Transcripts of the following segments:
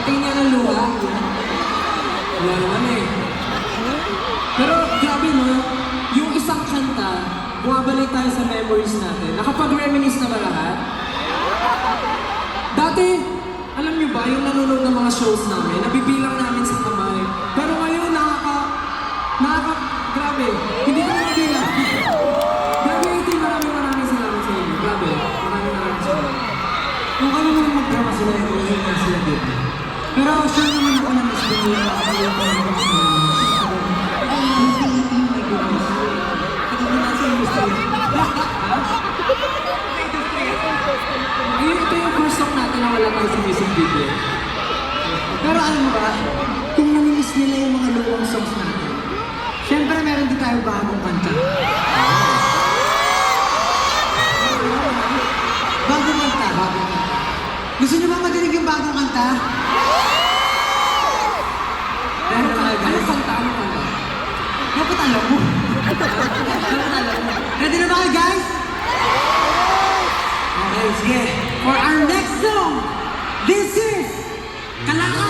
Pati niya ng luha. Wala naman eh. Pero grabe no, yung isang kanta, bumabalik tayo sa memories natin. Nakapag-reminisce na ba lahat? Dati, alam niyo ba, yung nanonood ng mga shows namin, nabibilang namin sa kamay. Pero ngayon, nakaka... Nakaka... Grabe, hindi ko mabilang. Grabe, ito maraming maraming salamat sa inyo. Grabe, maraming maraming salamat. Kung ano naman magdrama sila, yung sila dito. Pero sure naman ako na mas din yung makakaliwa ko ng mga Ayun, ito yung first song natin na wala tayo sa music video. Pero alam mo ba, kung namimiss nila yung mga luwang songs natin, syempre meron din tayo bagong kanta. Bagong kanta, bagong kanta. Gusto niyo ba madinig yung bagong kanta? Ano ka? Ano kanta? Ano kanta? Dapat alam mo. Dapat alam mo. Ready na ba kayo guys? Okay, sige. For our next song, this is Kalangan,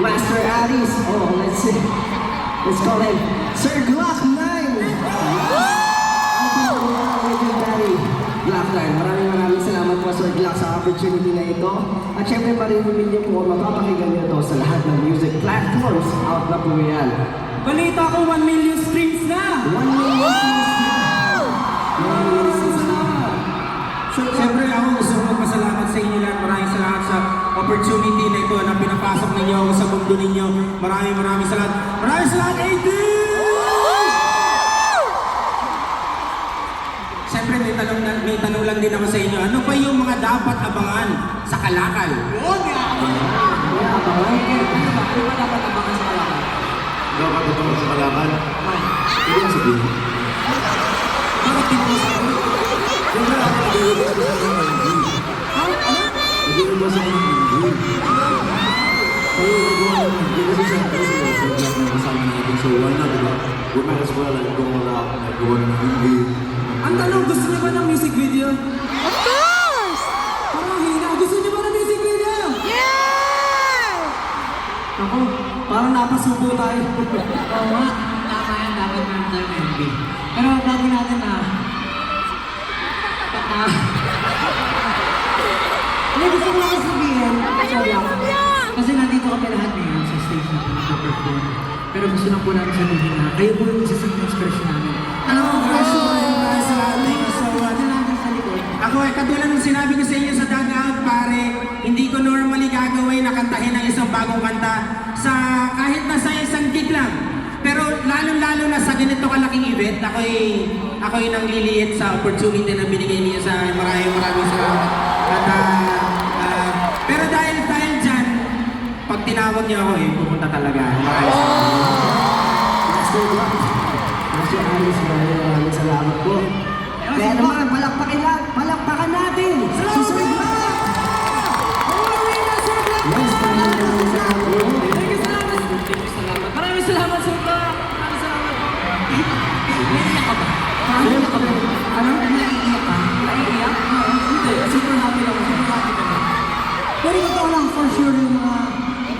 Master Aris. Oh, let's see. Let's call him Sir Glock 9. Legendary Glock 9. Maraming maraming salamat po Sir Glock sa opportunity na ito. At syempre maririnig niyo po, mapapakinggan niyo to sa lahat ng music platforms out na po yan. Balita ko 1 million streams na! 1 million views na. 1 million views na. So, siyempre ako gusto magpasalamat sa inyo lahat. Maraming salamat sa opportunity na ito na pinapasok ninyo ako sa mundo ninyo. Maraming maraming salamat. Maraming salamat, AD! Siyempre may tanong, na, may tanong lang din ako sa inyo. Ano pa yung mga dapat abangan sa Kalakal? Yun nga! Abangan. Ano ba? Ano ba dapat abangan sa kalakan? Dapat ito mga kalaban. Hindi mo sabihin. Hindi kasi sa black na kasama natin. So why not, diba? We might as well like go all out, like gawa ng hindi. Ang tanong, gusto niyo ba ng music video? Of course! Parang hina. Gusto niyo ba ng music video? Yeah! Ako, parang napasubo tayo. Oo nga, tama yan, dapat meron tayong MV. Pero bago natin na, hindi gusto ko lang sabihin, sorry ako. Kasi nandito kami lahat ngayon sa stage na pinag-perform. Pero gusto lang po namin sabihin na kayo po yung isa sa expression namin. Alam mo, kayo, sa likod. Ako ay katulad ng sinabi ko sa inyo sa dugout, pare, hindi ko normally gagawin na kantahin ang isang bagong kanta sa kahit na sa isang gig lang. Pero lalo-lalo na sa ganito kalaking event, ako'y ako'y nang liliit sa opportunity na binigay niyo sa. Maraming maraming salamat. At, ah, pag tinawag niyo ako eh, pupunta talaga. Salamat. Master Glock. Master Aris, maraming maraming salamat po. Kaya naman, palakpakin na, palakpakan natin si Sir Glock. Yes, maraming maraming salamat po. Thank you, salamat. Thank you, salamat. Maraming salamat, Sir Clark. Maraming salamat po. Naiiyak ka ba? Naiiyak ka ba? Ano? Naiiyak ka? Naiiyak? Oo. Hindi. Super happy lang. Super happy ka lang. Pero totoo lang, for sure, yung mga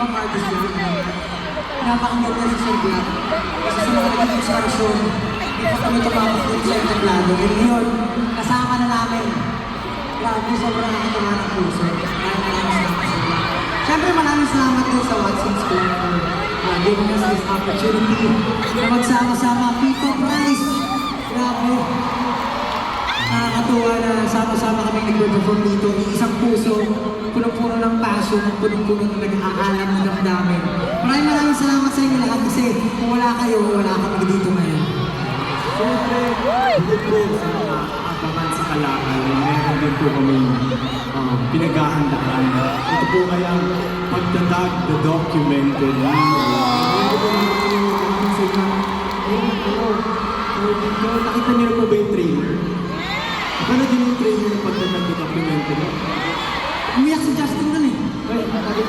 ibang artist na rin namin. Napakaganda rin Sir Black. Kasi sa mga naging inspirasyon, hindi pa kami tumapos din sa entablado. And yun, kasama na namin. Grabe, sobrang nakatawa ng puso. Maraming maraming salamat Sir Black. Siyempre, maraming salamat din sa Watson's Club for uh, giving us this opportunity na magsama-sama. People Price! Grabe. Nakakatuwa na sama-sama kami nag-perform dito. Isang puso, punong-puno ng passion, punong-puno ng nag-aalam ng damdamin. Maraming maraming salamat sa inyo lahat kasi kung wala kayo, wala kami dito ngayon. Siyempre, hindi po sa mga abangan sa kalakal, meron din po kami um, pinaghahandaan. Ito po ay ang pagdadag the documented. Meron po ano, kung nakita niyo po ba yung trailer? Ano din yung trailer ng pagdadag the documented? Umiyak si Justin dun eh. Ay, bakit?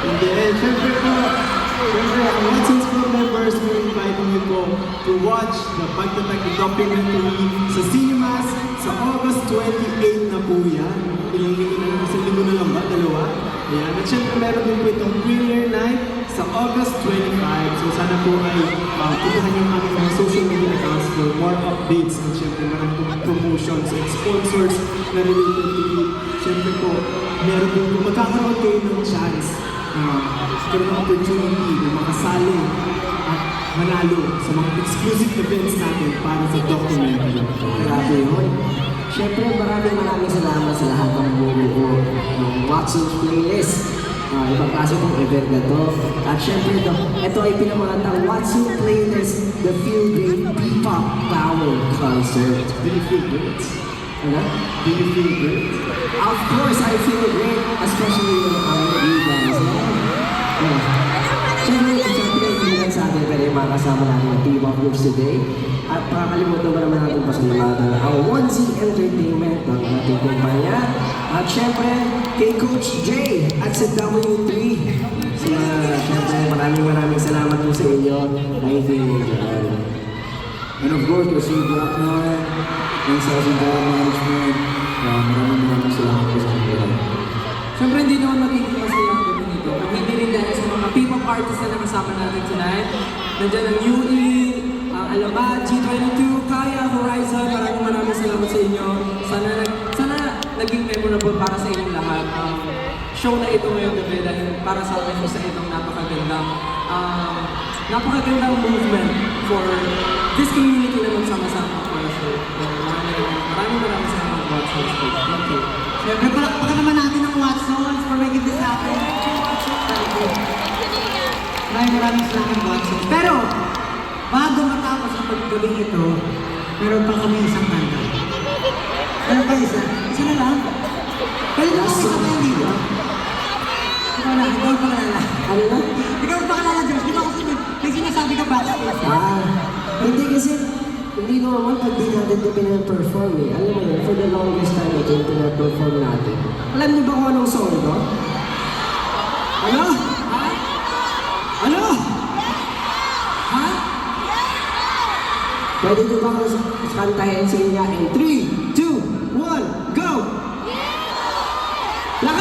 Hindi, eh, syempre po, syempre, ang Watson's Club members, we invite you po to watch the Pagtatag documentary sa cinemas sa August 28 na po yan. Ilang linggo na lang, isang linggo na lang ba? Dalawa? Ayan. At syempre, meron din po itong premiere night sa August 25. So sana po ay uh, puntahan yung aming mga social media accounts for more updates and syempre marami po promotions and sponsors na related to it. Syempre po, meron po, magkakaroon kayo ng chance uh, karoon ng opportunity na makasali at manalo sa mga exclusive events natin para sa documentary. Grabe yun. Siyempre, maraming maraming salamat sa lahat ng bumubuo ng Watson's Playlist. Ah, ibang klase pong event na to. At syempre, ito, ito ay pinamagatang Watson Playlist, the Feel Great P-Pop Power Concert. Do you feel great? Ano? Do you feel great? Of course, I feel great, especially when I'm with you guys. Yeah. Siyempre, siyempre, hindi lang sa atin, pero yung mga kasama natin ng of groups today. At pakakalimutan ba naman natin pasalamatan ang 1Z Entertainment ng ating kumpanya. At siyempre, kay Coach J at sa W3. So, uh, siyempre, maraming maraming salamat po sa inyo. Nyo dyan. And of course, kasi Black Noir, and sa Sindara Management, Uh, maraming maraming salamat po sa inyo. Siyempre, hindi naman magiging masaya ang gabi nito. Kung hindi rin dahil sa mga P-pop artists na nakasama natin tonight. Nandiyan ang UE, ang Alamat, G22, Kaya, Horizon. Maraming maraming salamat sa inyo. Sana, nag- naging memorable para sa inyong lahat. Um, show na ito ngayong gabi dahil para sa akin isa itong napakagandang um, napakagandang movement for this community na magsama-sama para sa Maraming maraming maraming salamat sa Thank you. Siyempre, palakpakan naman natin ang Watsons for making this happen. Thank you. Maraming maraming salamat, Watsons. Pero, bago matapos ang paggabing ito, meron pa kami isang kanta. Meron pa isa? Na? Pwede mo kami sabay dito? Ikaw na, ikaw pa kalala. Ano na? Ikaw pa kalala, Josh. Di ba kasi may, may sinasabi ka backstage? Ah, hindi kasi, hindi ko naman pag di natin ito pinaperform eh. Alam mo yun, for the longest time, ito yung pinaperform natin. Alam niyo ba kung anong song ito? Ano? Ha? Ano? Ha? Pwede niyo ba kung kantahin sa inyo in 3, 2, ¡La